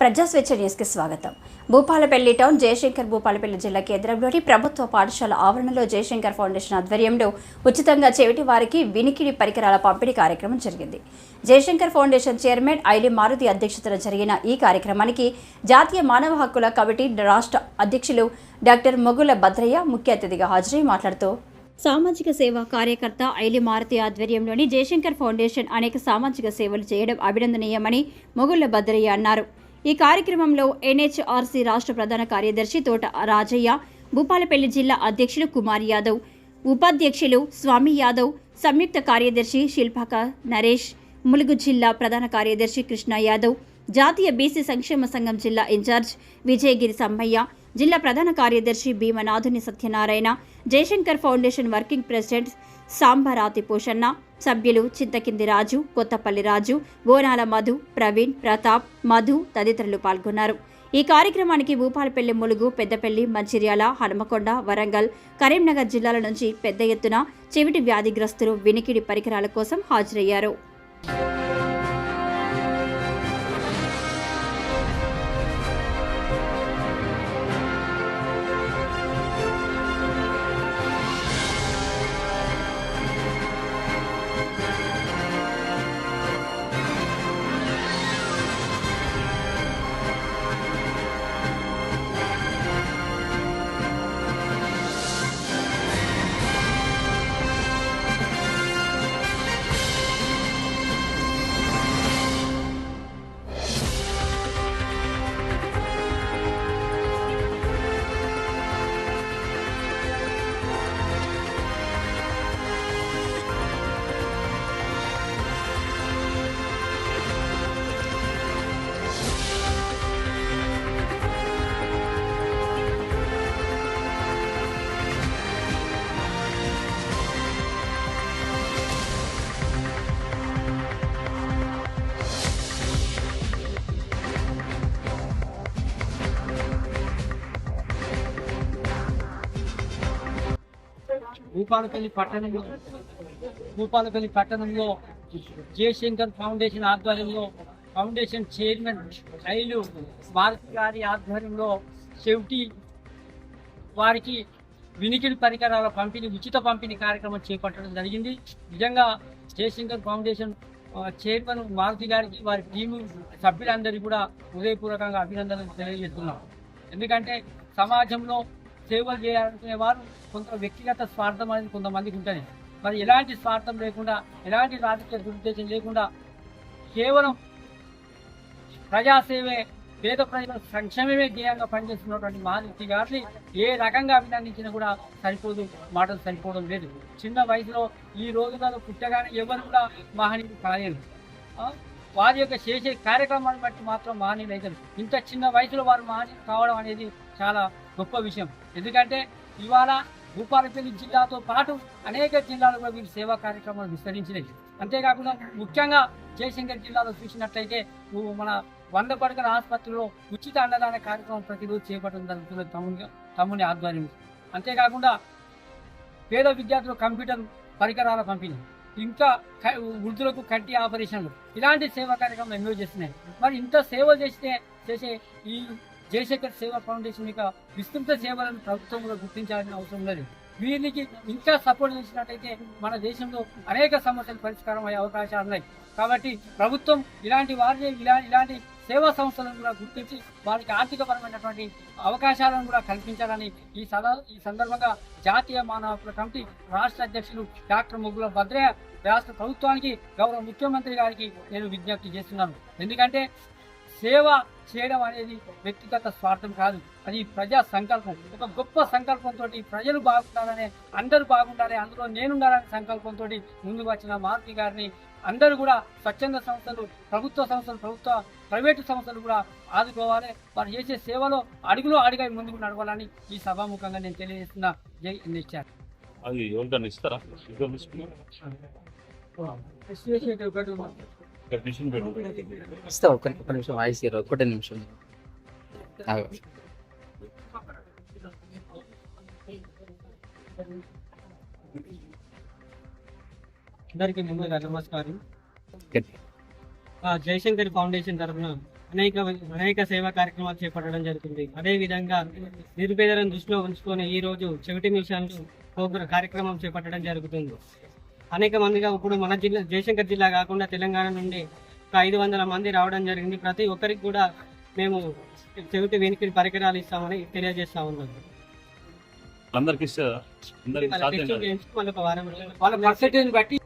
ప్రజాస్వేచ్ఛ న్యూస్కి స్వాగతం. భూపాలపల్లి టౌన్ జయశంకర్ భూపాలపల్లి జిల్లా కేంద్రంలోని ప్రభుత్వ పాఠశాల ఆవరణలో జయశంకర్ ఫౌండేషన్ ఆధ్వర్యంలో ఉచితంగా చెవిటి వారికి వినికిడి పరికరాల పంపిణీ కార్యక్రమం జరిగింది. జయశంకర్ ఫౌండేషన్ చైర్మన్ ఐలి మారుతి అధ్యక్షతన జరిగిన ఈ కార్యక్రమానికి జాతీయ మానవ హక్కుల కమిటీ రాష్ట్ర అధ్యక్షులు డాక్టర్ మొగుల భద్రయ్య ముఖ్య అతిథిగా హాజరై మాట్లాడుతూ సామాజిక సేవా కార్యకర్త ఐలి మారుతి ఆధ్వర్యంలోని జయశంకర్ ఫౌండేషన్ అనేక సామాజిక సేవలు చేయడం అభినందనీయమని మొగుళ్ళ భద్రయ్య అన్నారు. ఈ కార్యక్రమంలో ఎన్హెచ్ఆర్సీ రాష్ట్ర ప్రధాన కార్యదర్శి తోట రాజయ్య భూపాలపల్లి జిల్లా అధ్యక్షులు కుమార్ యాదవ్ ఉపాధ్యక్షులు స్వామి యాదవ్ సంయుక్త కార్యదర్శి శిల్పక నరేష్ ములుగు జిల్లా ప్రధాన కార్యదర్శి కృష్ణ యాదవ్ జాతీయ బీసీ సంక్షేమ సంఘం జిల్లా ఇన్ఛార్జ్ విజయగిరి సమ్మయ్య జిల్లా ప్రధాన కార్యదర్శి Bheemanathuni Satyanarayana Jayashankar foundation working president Sambarathi Poshanna సభ్యులు చింతకింది రాజు కొత్తపల్లి రాజు బోనాల మధు ప్రవీణ్ ప్రతాప్ మధు తదితరులు పాల్గొన్నారు. ఈ కార్యక్రమానికి భూపాలపల్లి ములుగు పెద్దపల్లి మంచిర్యాల హనుమకొండ వరంగల్ కరీంనగర్ జిల్లాల నుంచి పెద్ద ఎత్తున చెవిటి వ్యాధిగ్రస్తులు వినికిడి పరికరాల కోసం హాజరయ్యారు. భూపాలపల్లి పట్టణంలో భూపాలపల్లి పట్టణంలో జయశంకర్ ఫౌండేషన్ ఆధ్వర్యంలో ఫౌండేషన్ చైర్మన్ రైలు భారత్ గారి ఆధ్వర్యంలో చెవిటి వారికి వినికిడి పరికరాల పంపిణీ ఉచిత పంపిణీ కార్యక్రమం చేపట్టడం జరిగింది. నిజంగా జయశంకర్ ఫౌండేషన్ చైర్మన్ మారుతి గారికి వారి టీము సభ్యులందరికీ కూడా హృదయపూర్వకంగా అభినందనలు తెలియజేస్తున్నాం. ఎందుకంటే సమాజంలో సేవలు చేయాలనుకునే వారు కొంత వ్యక్తిగత స్వార్థం అనేది కొంతమందికి ఉంటుంది. మరి ఎలాంటి స్వార్థం లేకుండా ఎలాంటి రాజకీయ దురుద్దేశం లేకుండా కేవలం ప్రజాసేవే పేద ప్రజల సంక్షేమమే ధ్యేయంగా పనిచేస్తున్నటువంటి మారుతి గారిని ఏ రకంగా అభినందించినా కూడా సరిపోదు మాటలు సరిపోవడం లేదు. చిన్న వయసులో ఈ రోజులలో పుట్టగానే ఎవరు కూడా మహనీయులు కాలేదు వారి యొక్క చేసే కార్యక్రమాన్ని బట్టి మాత్రం మహనీయులు అవుతారు ఇంత చిన్న వయసులో వారు మహనీయులు కావడం అనేది చాలా గొప్ప విషయం. ఎందుకంటే ఇవాళ భూపాలపల్లి జిల్లాతో పాటు అనేక జిల్లాలలో వీళ్ళు సేవా కార్యక్రమాలు విస్తరించినవి అంతేకాకుండా ముఖ్యంగా జయశంకర్ జిల్లాలో చూసినట్లయితే మన వంద పడకల ఆసుపత్రిలో ఉచిత అన్నదాన కార్యక్రమం ప్రతిరోజు చేపట్టడం జరుగుతుంది తమ్ముని తమ్ముని ఆధ్వర్యం అంతేకాకుండా పేద విద్యార్థులు కంప్యూటర్ పరికరాల పంపిణీ ఇంకా క- వృద్ధులకు కంటి ఆపరేషన్లు ఇలాంటి సేవా కార్యక్రమాలు ఎన్నో చేస్తున్నాయి. మరి ఇంత సేవ చేస్తే చేసే ఈ జయశేఖర్ సేవా ఫౌండేషన్ యొక్క విస్తృత సేవలను ప్రభుత్వం కూడా గుర్తించాల్సిన అవసరం లేదు వీరికి ఇంకా సపోర్ట్ చేసినట్టయితే మన దేశంలో అనేక సమస్యలు పరిష్కారం అయ్యే అవకాశాలు ఉన్నాయి. కాబట్టి ప్రభుత్వం ఇలాంటి వారి ఇలా ఇలాంటి సేవా సంస్థలను కూడా గుర్తించి వారికి ఆర్థికపరమైనటువంటి అవకాశాలను కూడా కల్పించాలని ఈ సదా ఈ సందర్భంగా జాతీయ మానవ హక్కుల కమిటీ రాష్ట్ర అధ్యక్షులు డాక్టర్ ముగ్గుల భద్రయ్య రాష్ట్ర ప్రభుత్వానికి గౌరవ ముఖ్యమంత్రి గారికి నేను విజ్ఞప్తి చేస్తున్నాను. ఎందుకంటే సేవ చేయడం అనేది వ్యక్తిగత స్వార్థం కాదు. అది ప్రజా సంకల్పం. ఒక గొప్ప సంకల్పంతో ప్రజలు బాగుండాలనే అందరూ బాగుండాలి అందులో నేనుండాలనే సంకల్పంతో ముందుకు వచ్చిన మారుతి గారిని అందరూ కూడా స్వచ్ఛంద సంస్థలు ప్రభుత్వ సంస్థలు ప్రభుత్వ ప్రైవేటు సంస్థలు కూడా ఆదుకోవాలి. వారు చేసే సేవలో అడుగులో అడుగై ముందుకు నడవాలని ఈ సభాముఖంగా నేను తెలియజేస్తున్నా. జై ఎన్హెచ్ఆర్ అది ఎవరికైనా ఇస్తారా? ఇస్తా ఒక్క ఒక్క నిమిషం వాయిస్ ఒక్కటే నిమిషం. అందరికీ ముందుగా నమస్కారం. గట్టి. ఆ, జయశంకర్ ఫౌండేషన్ తరఫున అనేక అనేక సేవా కార్యక్రమాలు చేపట్టడం జరుగుతుంది. అదేవిధంగా నిరుపేదలను దృష్టిలో ఉంచుకొని ఈ రోజు చెవిటి మిషన్లు ప్రోగ్రా- కార్యక్రమం చేపట్టడం జరుగుతుంది. అనేక మందిగా ఇప్పుడు మన జిల్లా జయశంకర్ జిల్లా కాకుండా తెలంగాణ నుండి ఒక ఐదు వందల మంది రావడం జరిగింది. ప్రతి ఒక్కరికి కూడా మేము చెవిటి వెనుకటి పరికరాలు ఇస్తామని తెలియజేస్తా ఉన్నాం అందరికి వాళ్ళ పర్సెంటేజ్ బట్టి